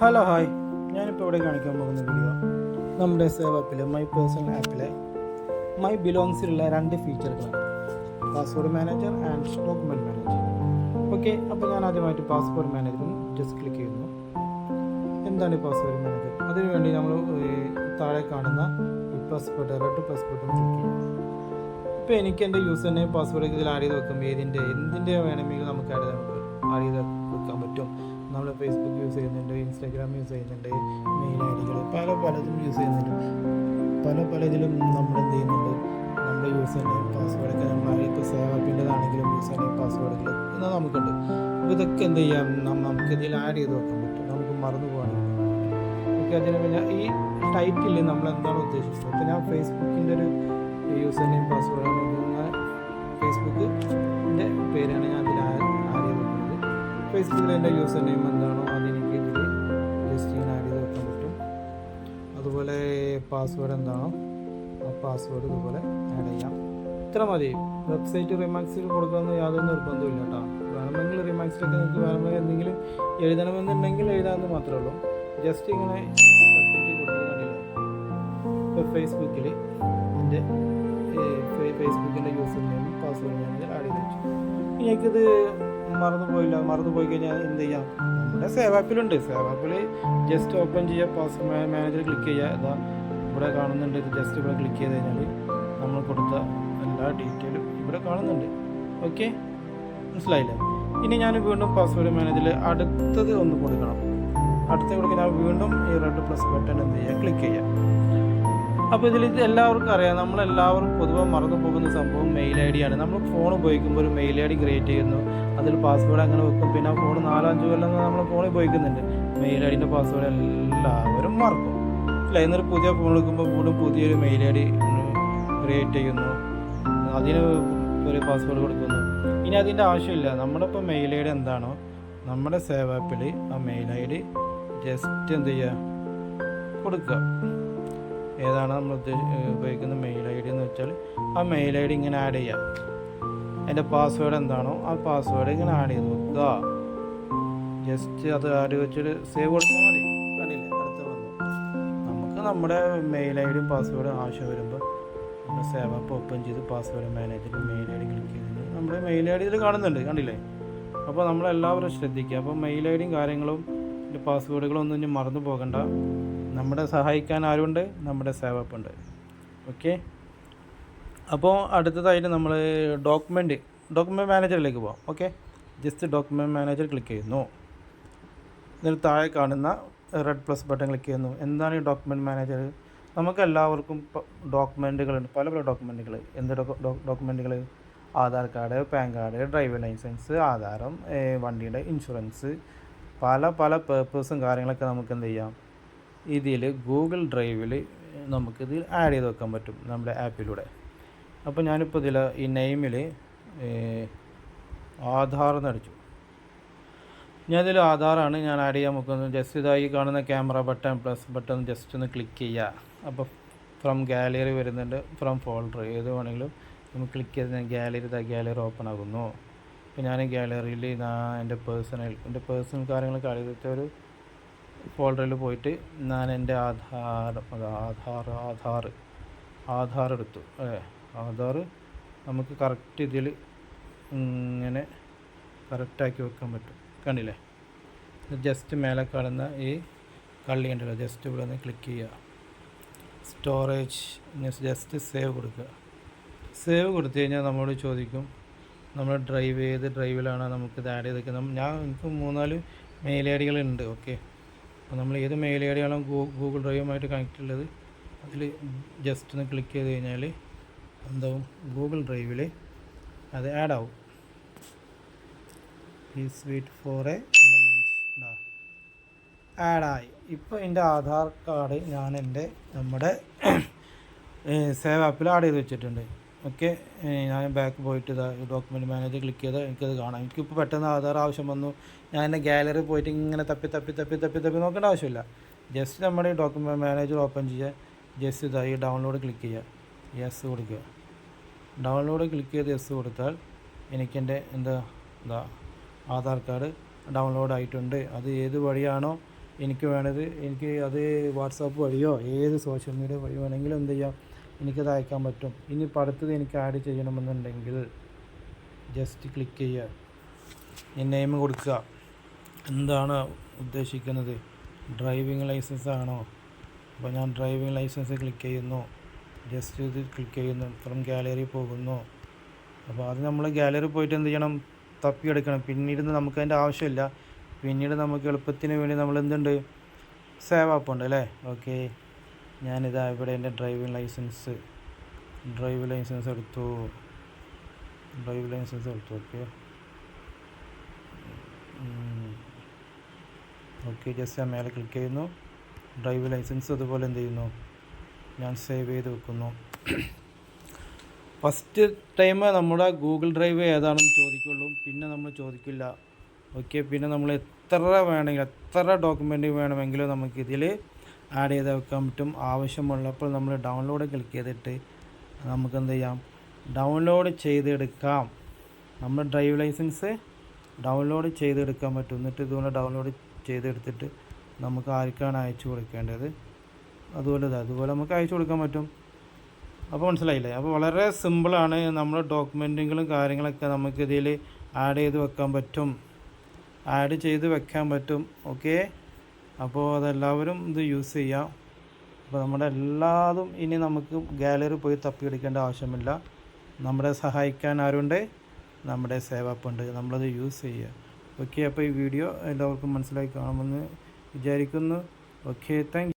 Hello hi ഞാനിപ്പോൾ ഇവിടെ കാണിക്കാൻ പോകുന്ന വീഡിയോ നമ്മുടെ സേവ് ആപ്പിലെ മൈ പേഴ്സണൽ ആപ്പിലെ മൈ ബിലോങ്സിലുള്ള രണ്ട് ഫീച്ചറുകളാണ് password manager and document manager okay അപ്പോൾ ഞാൻ ആദ്യമായിട്ട് പാസ്വേഡ് മാനേജർ ജസ്റ്റ് ക്ലിക്ക് ചെയ്യുന്നു. എന്താണ് പാസ്വേഡ് മാനേജർ അതിനുവേണ്ടി നമ്മൾ താഴെ കാണുന്ന plus button red plus button click ചെയ്യാം ഇപ്പോൾ എനിക്ക് എന്റെ യൂസർ നെയിം പാസ്വേഡ് ഇതിൽ ആഡ് ചെയ്ത് വെക്കും ഏതിന്റെ എന്തിന്റെ വേണമെങ്കിലും നമുക്ക് ആഡ് ചെയ്ത് ആഡ് ചെയ്ത് വെക്കാൻ പറ്റും. നമ്മൾ ഫേസ്ബുക്ക് യൂസ് ചെയ്യുന്നുണ്ട് ഇൻസ്റ്റാഗ്രാം യൂസ് ചെയ്യുന്നുണ്ട് മെയിൽ ഐ ഡികൾ പല പലതും യൂസ് ചെയ്യുന്നുണ്ട്. പല പല ഇതിലും നമ്മൾ എന്ത് ചെയ്യുന്നുണ്ട്? നമ്മുടെ യൂസർ നെയിം പാസ്വേഡൊക്കെ നമ്മൾ ഇപ്പോൾ സേവ് ആപ്പിന്റെതാണെങ്കിലും യൂസർ നെയിം പാസ്വേഡുകൾ എന്നാൽ നമുക്കുണ്ട്. അപ്പോൾ ഇതൊക്കെ എന്ത് ചെയ്യാം? നമുക്ക് ഇതിൽ ആഡ് ചെയ്ത് വെക്കാൻ പറ്റും. നമുക്ക് മറന്നു പോകാൻ ഓക്കെ അതിന് പിന്നെ ഈ ടൈറ്റിൽ നമ്മൾ എന്താണ് ഉദ്ദേശിച്ചത്? അപ്പോൾ ഞാൻ ഫേസ്ബുക്കിന്റെ ഒരു യൂസർ നെയിം പാസ്വേഡാണ് ഫേസ്ബുക്കിന്റെ പേരാണ് ഞാൻ അതിൽ ആഡ് ചെയ്ത് വെക്കുന്നത്. ഫേസ്ബുക്കിൽ എന്റെ യൂസർ നെയിം എന്താണോ അതെനിക്ക് ഇതിൽ ജസ്റ്റ് ഞാൻ ചെയ്ത് വെക്കാൻ പറ്റും. അതുപോലെ പാസ്വേഡ് എന്താണോ ആ പാസ്വേഡ് ഇതുപോലെ ആഡ് ചെയ്യാം. ഇത്ര മതി. വെബ്സൈറ്റ് റിമാക്സിൽ കൊടുക്കണമെന്ന് യാതൊരു നിർബന്ധമില്ല കേട്ടോ. വേണമെങ്കിൽ റിമാക്സിലൊക്കെ നിങ്ങൾക്ക് വേണമെങ്കിൽ എന്തെങ്കിലും എഴുതണമെന്നുണ്ടെങ്കിൽ എഴുതാമെന്ന് മാത്രമേ ഉള്ളൂ. ജസ്റ്റ് ഇങ്ങനെ സബ്മിറ്റ് ഇപ്പോൾ ഫേസ്ബുക്കിൽ എന്റെ ഫേസ്ബുക്കിന്റെ യൂസർ നെയിം പാസ്വേഡ് ഞാൻ ആഡ് ചെയ്ത്. വെച്ചു എനിക്കത് മറന്നു പോയില്ല മറന്നു പോയി കഴിഞ്ഞാൽ എന്ത് ചെയ്യാം നമ്മുടെ സേവ് ആപ്പിലുണ്ട് സേവ് ആപ്പിൽ ജസ്റ്റ് ഓപ്പൺ ചെയ്യുക പാസ് മാനേജർ ക്ലിക്ക് ചെയ്യുക ഇതാ ഇവിടെ കാണുന്നുണ്ട്. ഇത് ജസ്റ്റ് ഇവിടെ ക്ലിക്ക് ചെയ്ത് കഴിഞ്ഞാൽ നമ്മൾ കൊടുത്ത എല്ലാ ഡീറ്റെയിലും ഇവിടെ കാണുന്നുണ്ട്. ഓക്കെ മനസ്സിലായില്ലേ? ഇനി ഞാൻ വീണ്ടും പാസ്വേഡ് മാനേജറിൽ അടുത്തത് ഒന്ന് കൊടുക്കണം. അടുത്ത കൊടുക്കാൻ വീണ്ടും ഈ റെഡ് പ്ലസ് ബട്ടൺ എന്ത് ചെയ്യുക ക്ലിക്ക് ചെയ്യുക അപ്പോൾ ഇതിൽ എല്ലാവർക്കും അറിയാം. നമ്മളെല്ലാവരും പൊതുവെ മറന്നു പോകുന്ന സംഭവം മെയിൽ ഐ ഡിയാണ് നമ്മൾ ഫോൺ ഉപയോഗിക്കുമ്പോൾ ഒരു മെയിൽ ഐ ഡി ക്രിയേറ്റ് ചെയ്യുന്നു. അതിൽ പാസ്വേഡ് അങ്ങനെ വെക്കും. പിന്നെ ഫോൺ നാലോ അഞ്ചോ കൊല്ലം നമ്മൾ ഫോൺ ഉപയോഗിക്കുന്നുണ്ട്. മെയിൽ ഐ ഡിന്റെ പാസ്വേഡ് എല്ലാവരും മറക്കും. അല്ല? എന്നൊരു പുതിയ ഫോൺ എടുക്കുമ്പോൾ വീണ്ടും പുതിയൊരു മെയിൽ ഐ ഡി ക്രിയേറ്റ് ചെയ്യുന്നു. അതിന് ഒരു പാസ്വേഡ് കൊടുക്കുന്നു. ഇനി അതിന്റെ ആവശ്യമില്ല. നമ്മുടെ ഇപ്പോൾ മെയിൽ ഐ ഡി എന്താണോ നമ്മുടെ സേവ് ആപ്പിൽ ആ മെയിൽ ഐ ഡി ജസ്റ്റ് എന്ത് ചെയ്യുക കൊടുക്കുക. ഏതാണ് നമ്മൾ ഉപയോഗിക്കുന്ന മെയിൽ ഐ ഡി എന്ന് വെച്ചാൽ ആ മെയിൽ ഐ ഡി ഇങ്ങനെ ആഡ് ചെയ്യാം. അതിന്റെ പാസ്വേഡ് എന്താണോ ആ പാസ്വേഡ് ഇങ്ങനെ ആഡ് ചെയ്ത് കൊടുക്കുക. ജസ്റ്റ് അത് ആഡ് വെച്ചിട്ട് സേവ് കൊടുത്താൽ മതി. കണ്ടില്ലേ? അടുത്ത് വന്നു. നമുക്ക് നമ്മുടെ മെയിൽ ഐ ഡിയും പാസ്വേഡും ആവശ്യം വരുമ്പോൾ നമ്മുടെ സേവ് ആപ്പ് ഓപ്പൺ ചെയ്ത് പാസ്വേഡ് മാനേജറിൽ മെയിൽ ഐ ഡി ക്ലിക്ക് ചെയ്തിട്ട് നമ്മുടെ മെയിൽ ഐ ഡി ഇതിൽ കാണുന്നുണ്ട്. കണ്ടില്ലേ? അപ്പോൾ നമ്മളെല്ലാവരും ശ്രദ്ധിക്കുക. അപ്പോൾ മെയിൽ ഐ ഡിയും കാര്യങ്ങളും പാസ്വേഡുകളൊന്നും ഇനി മറന്നു പോകണ്ട. നമ്മുടെ സഹായിക്കാൻ ആരുണ്ട്? നമ്മുടെ സേവപ്പുണ്ട് ഓക്കെ അപ്പോൾ അടുത്തതായിട്ട് നമ്മൾ ഡോക്യുമെന്റ് ഡോക്യുമെന്റ് മാനേജറിലേക്ക് പോകാം okay just document manager click ചെയ്യുന്നു. എന്നിട്ട് താഴെ കാണുന്ന റെഡ് പ്ലസ് ബട്ടൺ ക്ലിക്ക് ചെയ്യുന്നു. എന്താണ് ഈ ഡോക്യുമെന്റ് മാനേജർ നമുക്ക് എല്ലാവർക്കും ഡോക്യുമെന്റുകളുണ്ട് പല പല ഡോക്യുമെന്റുകൾ എന്ത് ഡോക്യുമെന്റുകൾ Aadhaar card PAN card driving licence ആധാരം വണ്ടിയുടെ ഇൻഷുറൻസ് പല പല പേർപ്പസും കാര്യങ്ങളൊക്കെ നമുക്ക് എന്ത് ചെയ്യാം? ഇതിൽ ഗൂഗിൾ ഡ്രൈവിൽ നമുക്കിത് ആഡ് ചെയ്ത് വെക്കാൻ പറ്റും നമ്മുടെ ആപ്പിലൂടെ അപ്പോൾ ഞാനിപ്പോൾ ഇതിൽ ഈ നെയിമിൽ ആധാർ എന്നടിച്ചു ഞാൻ ഇതിൽ ആധാറാണ് ഞാൻ ആഡ് ചെയ്യാൻ നോക്കുന്നത്. ജസ്റ്റ് ഇതായി കാണുന്ന camera button plus button just ഒന്ന് ക്ലിക്ക് ചെയ്യുക. അപ്പോൾ ഫ്രം ഗാലറി വരുന്നുണ്ട് ഫ്രം ഫോൾഡർ ഏത് വേണമെങ്കിലും നമുക്ക് ക്ലിക്ക് ചെയ്ത് ഞാൻ ഗാലറി ഗാലറി ഓപ്പൺ ആകുന്നു അപ്പോൾ ഞാൻ ഗാലറിയിൽ എന്റെ പേഴ്സണൽ എന്റെ പേഴ്സണൽ ആഡ് ചെയ്തിട്ട് ഒരു ഫോൾഡറിൽ പോയിട്ട് ഞാൻ എന്റെ ആധാർ ആധാർ ആധാർ ആധാർ എടുത്തു. അല്ലേ? ആധാർ നമുക്ക് കറക്റ്റ് ഇതിൽ ഇങ്ങനെ കറക്റ്റാക്കി വെക്കാൻ പറ്റും. കണ്ടില്ലേ? ജസ്റ്റ് മേലെ കാണുന്ന ഈ കള്ളി ഉണ്ടല്ലോ. ജസ്റ്റ് ഇവിടെ നിന്ന് ക്ലിക്ക് ചെയ്യുക. സ്റ്റോറേജ് ജസ്റ്റ് സേവ് കൊടുക്കുക. സേവ് കൊടുത്തു കഴിഞ്ഞാൽ നമ്മളോട് ചോദിക്കും നമ്മൾ ഡ്രൈവ് ഏത് ഡ്രൈവിലാണ് നമുക്കിത് ആഡ് ചെയ്തേക്കുന്നത്. ഞാൻ എനിക്ക് മൂന്നാൽ മെയിൽ ഐ ഡികളുണ്ട് ഓക്കെ അപ്പോൾ നമ്മൾ ഏത് മെയിൽ ഐ ഡിയാണോ ഗൂഗിൾ ഡ്രൈവുമായിട്ട് കണക്റ്റ് ഉള്ളത് അതിൽ ജസ്റ്റ് ഒന്ന് ക്ലിക്ക് ചെയ്ത് കഴിഞ്ഞാൽ എന്താവും? ഗൂഗിൾ ഡ്രൈവിൽ അത് ആഡ് ആവും. Please wait for a moment ആഡായി ഇപ്പോൾ എന്റെ ആധാർ കാർഡ് ഞാൻ എന്റെ നമ്മുടെ സേവ് ആപ്പിൽ ആഡ് ചെയ്ത് വെച്ചിട്ടുണ്ട്. ഓക്കെ ഞാൻ ബാക്ക് പോയിട്ട് ഇതാ ഡോക്യുമെന്റ് മാനേജർ ക്ലിക്ക് ചെയ്താൽ എനിക്കത് കാണാം. എനിക്കിപ്പോൾ പെട്ടെന്ന് ആധാർ ആവശ്യം വന്നു. ഞാൻ എന്റെ ഗാലറി പോയിട്ട് ഇങ്ങനെ തപ്പി തപ്പി തപ്പി തപ്പി തപ്പി നോക്കേണ്ട ആവശ്യമില്ല. ജസ്റ്റ് നമ്മുടെ ഡോക്യുമെന്റ് മാനേജർ ഓപ്പൺ ചെയ്യുക ജസ്റ്റ് ഇതായി ഡൗൺലോഡ് ക്ലിക്ക് ചെയ്യുക യെസ് കൊടുക്കുക. ഡൗൺലോഡ് ക്ലിക്ക് ചെയ്ത് യെസ് കൊടുത്താൽ എനിക്കെന്റെ എന്താ എന്താ ആധാർ കാർഡ് ഡൗൺലോഡ് ആയിട്ടുണ്ട്. അത് ഏത് വഴിയാണോ എനിക്ക് വേണത് എനിക്ക് അത് വാട്സാപ്പ് വഴിയോ ഏത് സോഷ്യൽ മീഡിയ വഴി വേണമെങ്കിലും എന്ത് ചെയ്യാം. എനിക്കത് അയക്കാൻ പറ്റും. ഇനി അടുത്തത് എനിക്ക് ആഡ് ചെയ്യണമെന്നുണ്ടെങ്കിൽ ജസ്റ്റ് ക്ലിക്ക് ചെയ്യുക. ഈ നെയിം കൊടുക്കുക. എന്താണ് ഉദ്ദേശിക്കുന്നത്? ഡ്രൈവിംഗ് ലൈസൻസ് ആണോ? അപ്പോൾ ഞാൻ ഡ്രൈവിംഗ് ലൈസൻസ് ക്ലിക്ക് ചെയ്യുന്നു. ജസ്റ്റ് ഇത് ക്ലിക്ക് ചെയ്യുന്നു. ഫ്രം ഗാലറി പോകുന്നു. അപ്പോൾ അത് നമ്മൾ ഗാലറി പോയിട്ട് എന്ത് ചെയ്യണം? തപ്പിയെടുക്കണം. പിന്നീട് നമുക്കതിന്റെ ആവശ്യമില്ല. പിന്നീട് നമുക്ക് എളുപ്പത്തിന് വേണ്ടി നമ്മൾ എന്തുണ്ട്? സേവ് ആപ്പുണ്ട് അല്ലേ? ഓക്കെ ഞാനിതാ ഇവിടെ എന്റെ ഡ്രൈവിംഗ് ലൈസൻസ് ഡ്രൈവ് ലൈസൻസ് എടുത്തു. ഡ്രൈവ് ലൈസൻസ് എടുത്തു ഓക്കെ. ഓക്കെ ജസ്റ്റ് ഞാൻ മേലെ ക്ലിക്ക് ചെയ്യുന്നു. ഡ്രൈവ് ലൈസൻസ് അതുപോലെ എന്ത് ചെയ്യുന്നു? ഞാൻ സേവ് ചെയ്ത് വെക്കുന്നു. ഫസ്റ്റ് ടൈം നമ്മുടെ ഗൂഗിൾ ഡ്രൈവ് ഏതാണെന്ന് ചോദിക്കുള്ളൂ. പിന്നെ നമ്മൾ ചോദിക്കില്ല. ഓക്കെ പിന്നെ നമ്മൾ എത്ര വേണമെങ്കിലും എത്ര ഡോക്യുമെന്റ് വേണമെങ്കിലും നമുക്ക് ഇതിൽ ആഡ് ചെയ്ത് വെക്കാൻ പറ്റും ആവശ്യമുള്ളപ്പോൾ നമ്മൾ ഡൗൺലോഡ് ക്ലിക്ക് ചെയ്തിട്ട് നമുക്ക് എന്ത് ചെയ്യാം? ഡൗൺലോഡ് ചെയ്തെടുക്കാം. നമ്മൾ ഡ്രൈവ് ലൈസൻസ് ഡൗൺലോഡ് ചെയ്തെടുക്കാൻ പറ്റും. എന്നിട്ട് ഇതുപോലെ ഡൗൺലോഡ് ചെയ്തെടുത്തിട്ട് നമുക്ക് ആർക്കാണ് അയച്ചു കൊടുക്കേണ്ടത്? അതുപോലെ അതുപോലെ നമുക്ക് അയച്ചു കൊടുക്കാൻ പറ്റും. അപ്പോൾ മനസ്സിലായില്ലേ? അപ്പോൾ വളരെ സിമ്പിളാണ് നമ്മൾ ഡോക്യുമെന്റുകളും കാര്യങ്ങളൊക്കെ നമുക്ക് ഇതിൽ ആഡ് ചെയ്ത് വെക്കാൻ പറ്റും. ആഡ് ചെയ്ത് വെക്കാൻ പറ്റും. ഓക്കെ അപ്പോൾ അതെല്ലാവരും ഇത് യൂസ് ചെയ്യാം. അപ്പോൾ നമ്മുടെ എല്ലാതും ഇനി നമുക്ക് ഗാലറി പോയി തപ്പിയെടുക്കേണ്ട ആവശ്യമില്ല. നമ്മളെ സഹായിക്കാൻ ആരുണ്ട്? നമ്മുടെ സേവാപ്പ് ഉണ്ട്. നമ്മളത് യൂസ് ചെയ്യുക ഓക്കെ അപ്പോൾ ഈ വീഡിയോ എല്ലാവർക്കും മനസ്സിലായി കാണുമെന്ന് വിചാരിക്കുന്നു. Okay thank